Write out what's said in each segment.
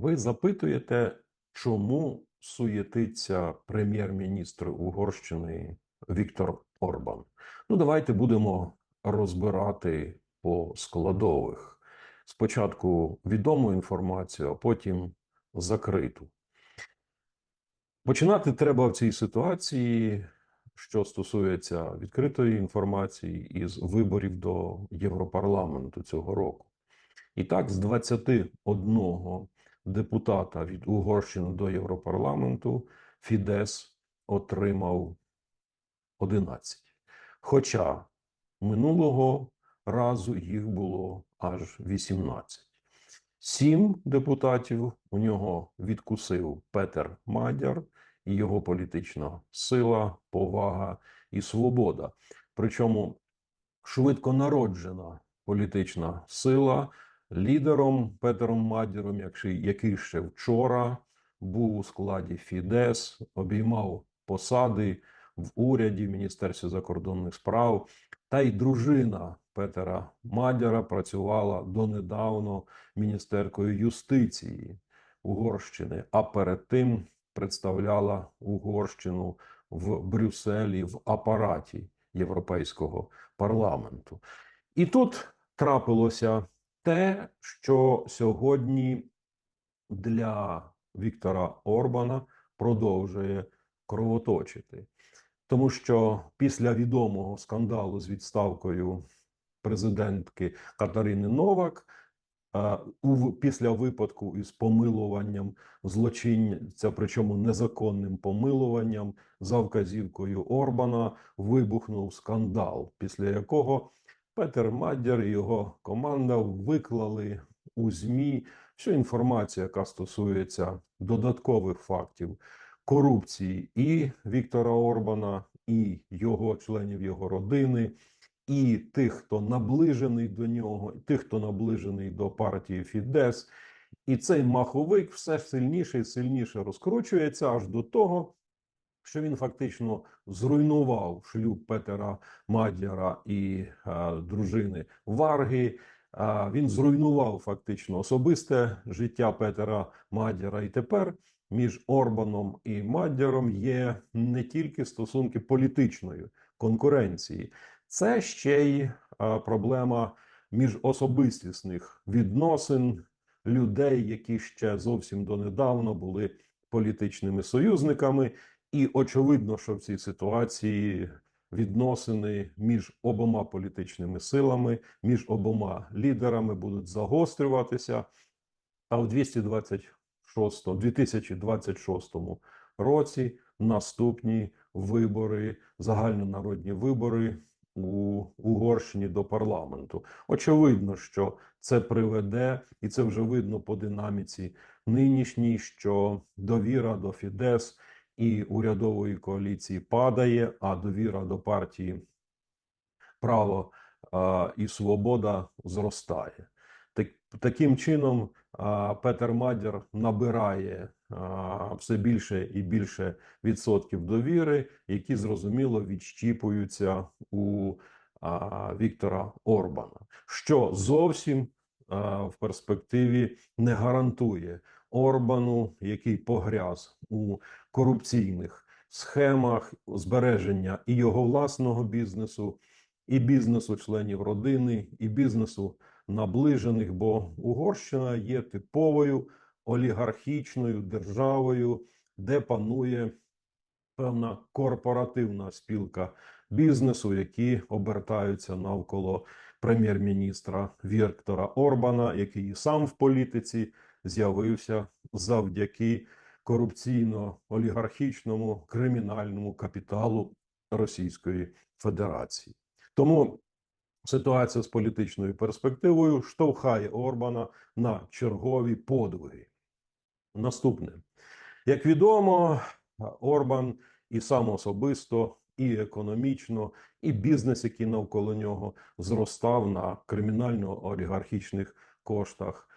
Ви запитуєте, чому суєтиться прем'єр-міністр Угорщини Віктор Орбан? Ну, давайте будемо розбирати по складових. Спочатку відому інформацію, а потім закриту. Починати треба в цій ситуації, що стосується відкритої інформації, із виборів до Європарламенту цього року. І так, з 21 депутата від Угорщини до Європарламенту Фідес отримав 11. Хоча минулого разу їх було аж 18. Сім депутатів у нього відкусив Петер Мадяр і його політична сила, повага і свобода. Причому швидко народжена політична сила лідером Петером Мадіром, який- ще вчора був у складі Фідес, обіймав посади в уряді, в Міністерстві закордонних справ, та й дружина Петера Мадяра працювала донедавно міністеркою юстиції Угорщини, а перед тим представляла Угорщину в Брюсселі в апараті Європейського парламенту. І тут трапилося те, що сьогодні для Віктора Орбана продовжує кровоточити. Тому що після відомого скандалу з відставкою президентки Катерини Новак, е, після випадку із помилуванням злочинця, причому незаконним помилуванням, за вказівкою Орбана вибухнув скандал, після якого Петер Мадяр і його команда виклали у ЗМІ всю інформацію, яка стосується додаткових фактів корупції і Віктора Орбана, і його членів його родини, і тих, хто наближений до нього, і тих, хто наближений до партії Фідес. І цей маховик все сильніше і сильніше розкручується аж до того, що він фактично зруйнував шлюб Петера Мадяра і е, дружини Варги. Е, він зруйнував фактично особисте життя Петера Мадяра. І тепер між Орбаном і Мадяром є не тільки стосунки політичної конкуренції, це ще й е, проблема міжособистісних відносин людей, які ще зовсім донедавна були політичними союзниками. І очевидно, що в цій ситуації відносини між обома політичними силами, між обома лідерами будуть загострюватися. А в 226, 2026 році наступні вибори, загальнонародні вибори у Угорщині до парламенту. Очевидно, що це приведе, і це вже видно по динаміці нинішній, що довіра до Фідес і урядової коаліції падає, а довіра до партії право і свобода зростає. Так, таким чином, Петер Мадяр набирає все більше і більше відсотків довіри, які зрозуміло відщіпуються у Віктора Орбана, що зовсім в перспективі не гарантує Орбану, який погряз у корупційних схемах збереження і його власного бізнесу, і бізнесу членів родини, і бізнесу наближених, бо Угорщина є типовою олігархічною державою, де панує певна корпоративна спілка бізнесу, які обертаються навколо прем'єр-міністра Віктора Орбана, який і сам в політиці з'явився завдяки корупційно-олігархічному кримінальному капіталу Російської Федерації. Тому ситуація з політичною перспективою штовхає Орбана на чергові подвиги. Наступне, як відомо, Орбан і сам особисто, і економічно, і бізнес, який навколо нього зростав на кримінально-олігархічних коштах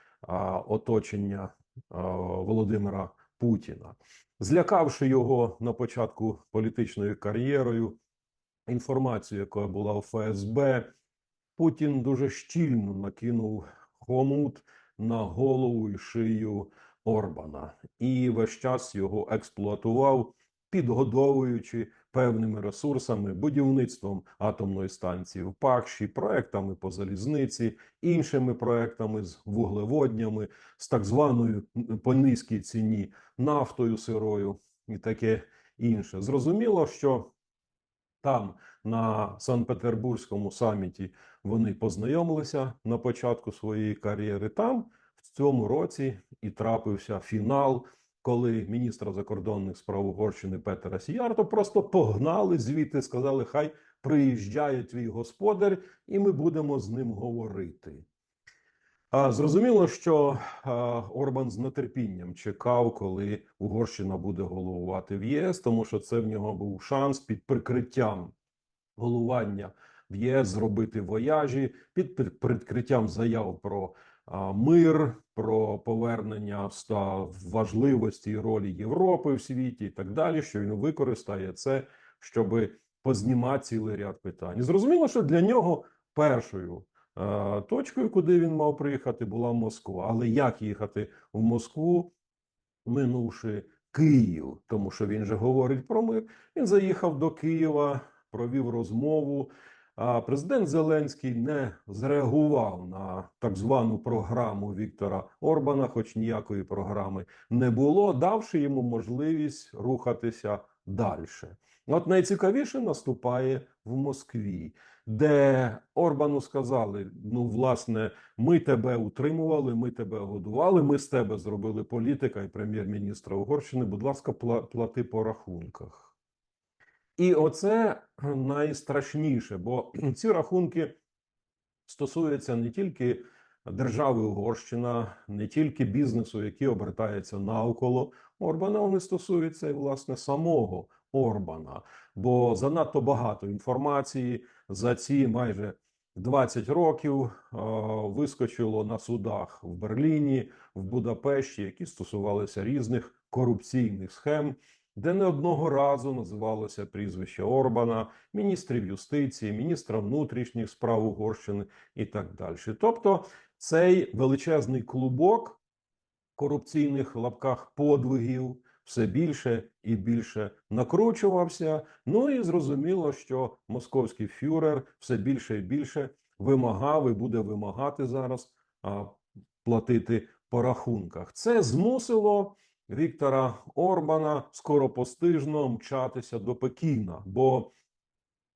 оточення Володимира Путіна, злякавши його на початку політичною кар'єрою, інформацію, яка була у ФСБ, Путін дуже щільно накинув хомут на голову і шию Орбана і весь час його експлуатував, підгодовуючи певними ресурсами, будівництвом атомної станції в Пакші, проектами по залізниці, іншими проектами з вуглеводнями, з так званою по низькій ціні нафтою сирою і таке інше. Зрозуміло, що там на Санкт-Петербурзькому саміті вони познайомилися на початку своєї кар'єри. Там в цьому році і трапився фінал, коли міністра закордонних справ Угорщини Петера Сіярто просто погнали звідти, сказали: Хай приїжджає твій господар, і ми будемо з ним говорити. Зрозуміло, що Орбан з нетерпінням чекав, коли Угорщина буде головувати в ЄС, тому що це в нього був шанс під прикриттям головування в ЄС зробити вояжі, під прикриттям заяв про мир, про повернення важливості і ролі Європи в світі і так далі. Що він використає це, щоб познімати цілий ряд питань. Зрозуміло, що для нього першою. Е, Точкою, куди він мав приїхати, була Москва. Але як їхати в Москву, минувши Київ, тому що він же говорить про мир. Він заїхав до Києва, провів розмову. Президент Зеленський не зреагував на так звану програму Віктора Орбана, хоч ніякої програми не було, давши йому можливість рухатися далі. От найцікавіше наступає в Москві, де Орбану сказали: ну, власне, ми тебе утримували, ми тебе годували, ми з тебе зробили політика і прем'єр-міністра Угорщини. Будь ласка, пла- плати по рахунках. І оце найстрашніше, бо ці рахунки стосуються не тільки держави Угорщина, не тільки бізнесу, який обертається навколо Орбана, вони стосуються і власне самого Орбана. Бо занадто багато інформації за ці майже 20 років вискочило на судах в Берліні, в Будапешті, які стосувалися різних корупційних схем де не одного разу називалося прізвище Орбана, міністрів юстиції, міністра внутрішніх справ Угорщини і так далі. Тобто цей величезний клубок корупційних лапках подвигів все більше і більше накручувався. Ну і зрозуміло, що московський фюрер все більше і більше вимагав і буде вимагати зараз а, платити по рахунках. Це змусило Віктора Орбана скоропостижно мчатися до Пекіна, бо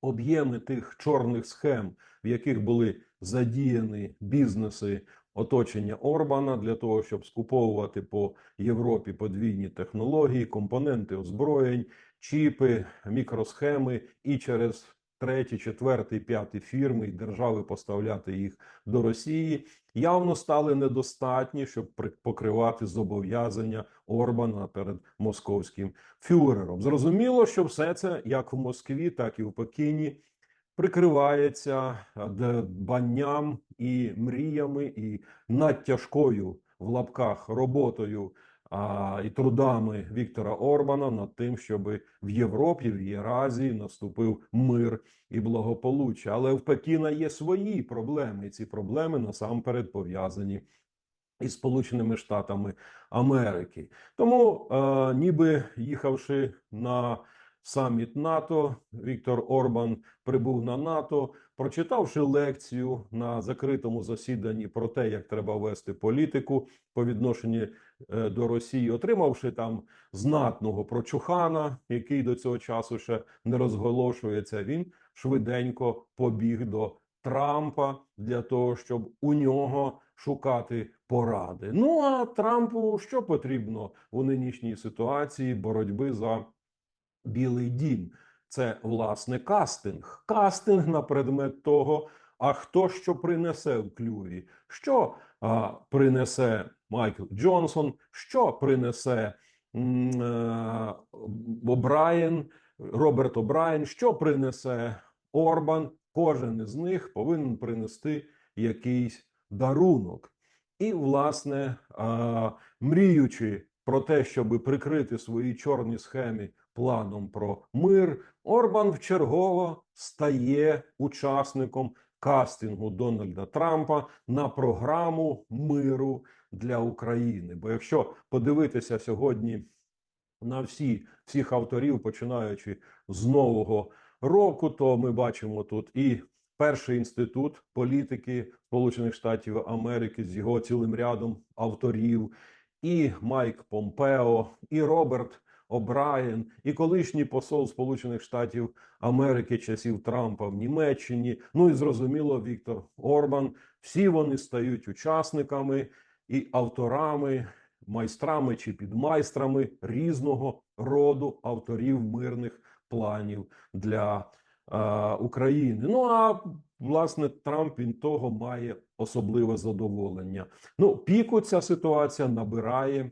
об'єми тих чорних схем, в яких були задіяні бізнеси оточення Орбана для того, щоб скуповувати по Європі подвійні технології, компоненти озброєнь, чіпи, мікросхеми і через треті, четвертий, п'ятий фірми і держави поставляти їх до Росії, явно стали недостатні, щоб покривати зобов'язання Орбана перед московським фюрером. Зрозуміло, що все це як в Москві, так і в Пекіні прикривається е, дбанням і мріями, і надтяжкою в лапках роботою а, і трудами Віктора Орбана над тим, щоб в Європі, в Єразії наступив мир і благополуччя. Але в Пекіна є свої проблеми, і ці проблеми насамперед пов'язані із Сполученими Штатами Америки. Тому, е, ніби їхавши на саміт НАТО, Віктор Орбан прибув на НАТО, прочитавши лекцію на закритому засіданні про те, як треба вести політику по відношенню е, до Росії, отримавши там знатного прочухана, який до цього часу ще не розголошується, він швиденько побіг до Трампа для того, щоб у нього шукати поради. Ну а Трампу що потрібно у нинішній ситуації боротьби за Білий дім? Це власне кастинг. Кастинг на предмет того, а хто що принесе в клюві, що а, принесе Майкл Джонсон, що принесе е, О'Брайен, Роберт О'Брайен, що принесе Орбан. Кожен із них повинен принести якийсь дарунок. І, власне, а, мріючи про те, щоб прикрити свої чорні схеми планом про мир, Орбан вчергово стає учасником кастингу Дональда Трампа на програму миру для України. Бо якщо подивитися сьогодні на всі всіх авторів, починаючи з нового року, то ми бачимо тут і перший інститут політики Сполучених Штатів Америки з його цілим рядом авторів, і Майк Помпео, і Роберт О'Брайен, і колишній посол Сполучених Штатів Америки часів Трампа в Німеччині. Ну і зрозуміло, Віктор Орбан. Всі вони стають учасниками і авторами, майстрами чи підмайстрами різного роду авторів мирних планів для е, України. Ну а власне Трамп він того має особливе задоволення. Ну, піку ця ситуація набирає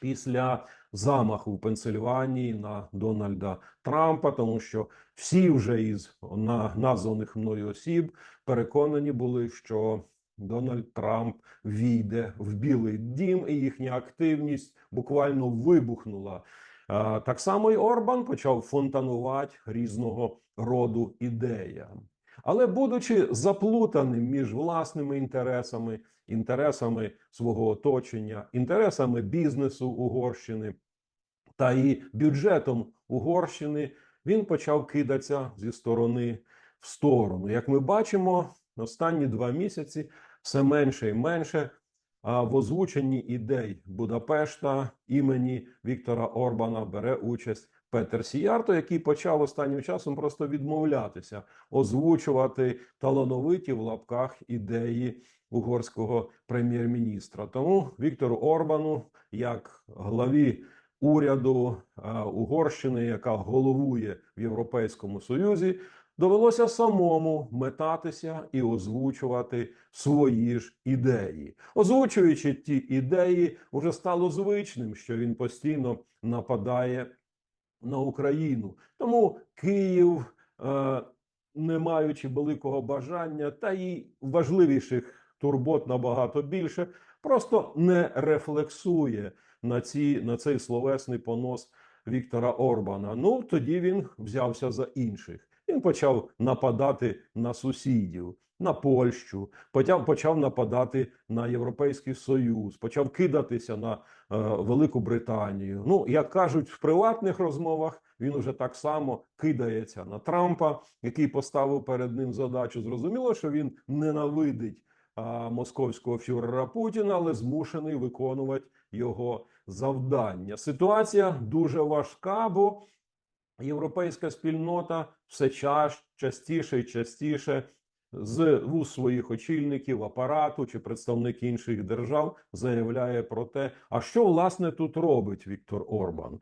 після замаху в Пенсильванії на Дональда Трампа, тому що всі вже із названих мною осіб переконані були, що Дональд Трамп війде в Білий Дім, і їхня активність буквально вибухнула. Так само і Орбан почав фонтанувати різного роду ідеям. Але будучи заплутаним між власними інтересами, інтересами свого оточення, інтересами бізнесу Угорщини та і бюджетом Угорщини, він почав кидатися зі сторони в сторону. Як ми бачимо, останні два місяці все менше і менше а в озвученні ідей Будапешта імені Віктора Орбана бере участь Петер Сіярто, який почав останнім часом просто відмовлятися озвучувати талановиті в лапках ідеї угорського прем'єр-міністра. Тому Віктору Орбану, як главі уряду Угорщини, яка головує в Європейському Союзі, довелося самому метатися і озвучувати свої ж ідеї. Озвучуючи ті ідеї, уже стало звичним, що він постійно нападає на Україну. Тому Київ, е, не маючи великого бажання, та й важливіших турбот набагато більше, просто не рефлексує на, ці, на цей словесний понос Віктора Орбана. Ну тоді він взявся за інших. Він почав нападати на сусідів, на Польщу, почав, почав нападати на Європейський Союз, почав кидатися на е, Велику Британію. Ну, як кажуть в приватних розмовах, він уже так само кидається на Трампа, який поставив перед ним задачу. Зрозуміло, що він ненавидить а, московського фюрера Путіна, але змушений виконувати його завдання. Ситуація дуже важка, бо європейська спільнота все час, частіше і частіше з вуз своїх очільників апарату чи представник інших держав заявляє про те, а що власне тут робить Віктор Орбан.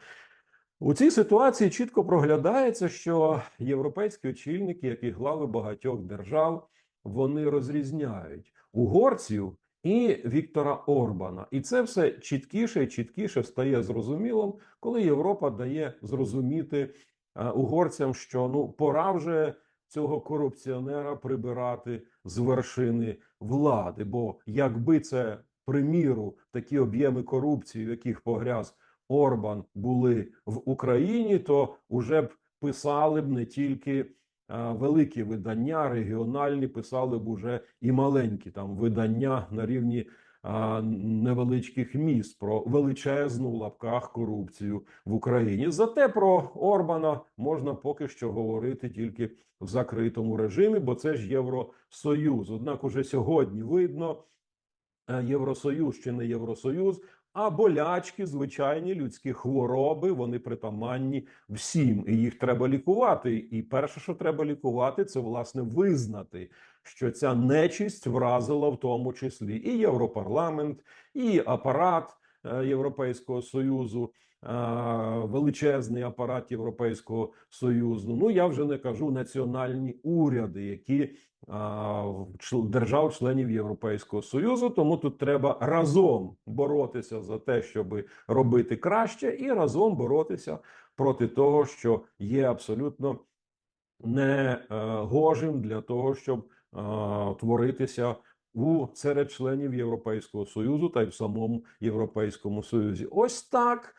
У цій ситуації чітко проглядається, що європейські очільники, як і глави багатьох держав, вони розрізняють угорців і Віктора Орбана, і це все чіткіше і чіткіше стає зрозумілим, коли Європа дає зрозуміти е, угорцям, що ну пора вже цього корупціонера прибирати з вершини влади. Бо якби це приміру такі об'єми корупції, в яких погряз Орбан були в Україні, то уже б писали б не тільки великі видання, регіональні, писали б уже і маленькі там видання на рівні невеличких міст про величезну в лапках корупцію в Україні. Зате про Орбана можна поки що говорити тільки в закритому режимі, бо це ж Євросоюз. Однак уже сьогодні видно. Е, Євросоюз чи не Євросоюз, а болячки, звичайні людські хвороби, вони притаманні всім, і їх треба лікувати. І перше, що треба лікувати, це власне визнати, що ця нечисть вразила в тому числі і Європарламент, і апарат е, Європейського союзу. е, Величезний апарат Європейського союзу. Ну я вже не кажу національні уряди, які держав-членів Європейського союзу. Тому тут треба разом боротися за те, щоб робити краще, і разом боротися проти того, що є абсолютно негожим для того, щоб творитися у серед членів Європейського союзу та й в самому Європейському Союзі. Ось так.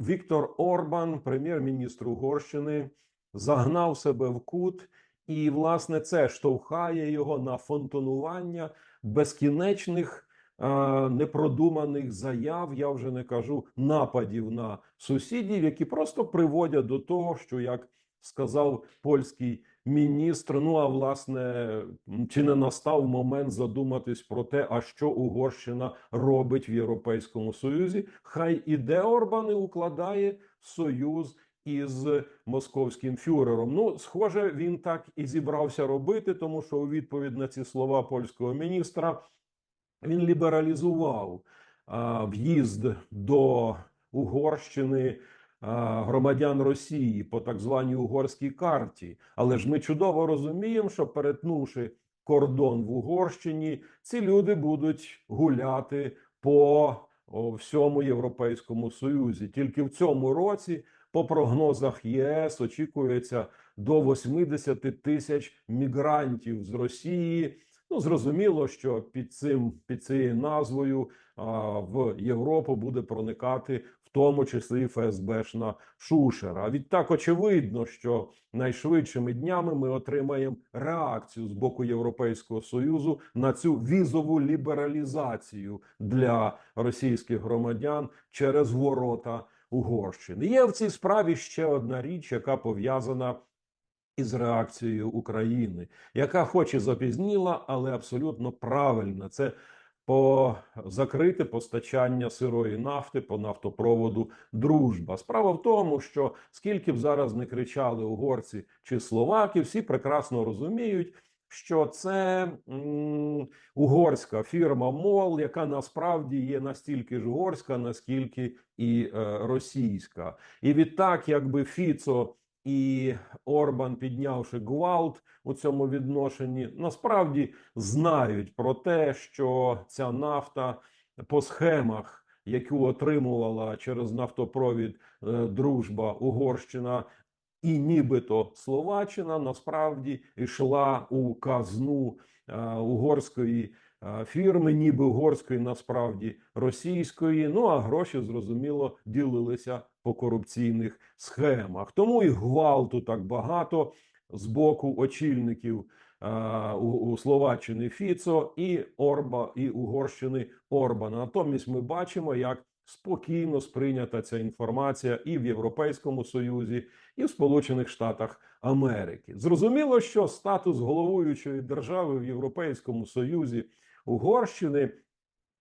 Віктор Орбан, прем'єр-міністр Угорщини, загнав себе в кут І, власне, це штовхає його на фонтанування безкінечних е, непродуманих заяв, я вже не кажу нападів на сусідів, які просто приводять до того, що як сказав польський міністр. Ну а власне, чи не настав момент задуматись про те, а що Угорщина робить в Європейському Союзі? Хай іде Орбан і укладає союз із московським фюрером. Ну, схоже, він так і зібрався робити, тому що у відповідь на ці слова польського міністра він лібералізував а, в'їзд до Угорщини громадян Росії по так званій угорській карті. Але ж ми чудово розуміємо, що перетнувши кордон в Угорщині, ці люди будуть гуляти по всьому Європейському Союзі. Тільки в цьому році, по прогнозах ЄС, очікується до 80 тисяч мігрантів з Росії. Ну, зрозуміло, що під цим під цією назвою а, в Європу буде проникати в тому числі ФСБшна Шушера. А відтак очевидно, що найшвидшими днями ми отримаємо реакцію з боку Європейського союзу на цю візову лібералізацію для російських громадян через ворота Угорщини. Є в цій справі ще одна річ, яка пов'язана із реакцією України, яка хоч і запізніла, але абсолютно правильна. Це по закрите постачання сирої нафти по нафтопроводу Дружба. Справа в тому, що скільки б зараз не кричали угорці чи словаки, всі прекрасно розуміють. Що це угорська фірма МОЛ, яка насправді є настільки ж угорська, наскільки і е, російська, і відтак, якби Фіцо і Орбан, піднявши гвалт у цьому відношенні, насправді знають про те, що ця нафта по схемах, яку отримувала через нафтопровід е, Дружба Угорщина. І нібито Словаччина насправді йшла у казну е, угорської е, фірми, ніби угорської, насправді російської. Ну а гроші зрозуміло ділилися по корупційних схемах. Тому і гвалту так багато з боку очільників е, у, у Словаччини Фіцо і Орба і Угорщини Орбана. Натомість ми бачимо, як спокійно сприйнята ця інформація і в Європейському Союзі, і в Сполучених Штатах Америки. Зрозуміло, що статус головуючої держави в Європейському Союзі Угорщини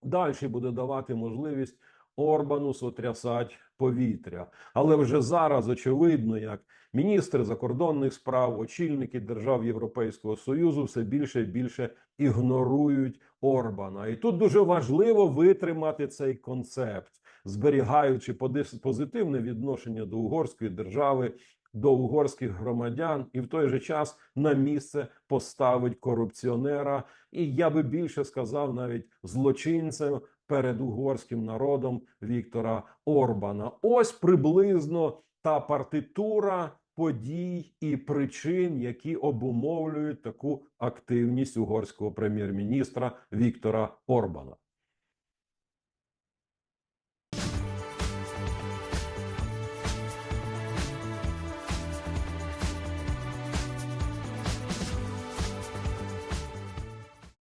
далі буде давати можливість Орбану сотрясати повітря. Але вже зараз очевидно, як міністри закордонних справ, очільники держав Європейського Союзу все більше і більше ігнорують Орбана. І тут дуже важливо витримати цей концепт, зберігаючи позитивне відношення до угорської держави. До угорських громадян і в той же час на місце поставить корупціонера, і я би більше сказав навіть злочинцем перед угорським народом Віктора Орбана. Ось приблизно та партитура подій і причин, які обумовлюють таку активність угорського прем'єр-міністра Віктора Орбана.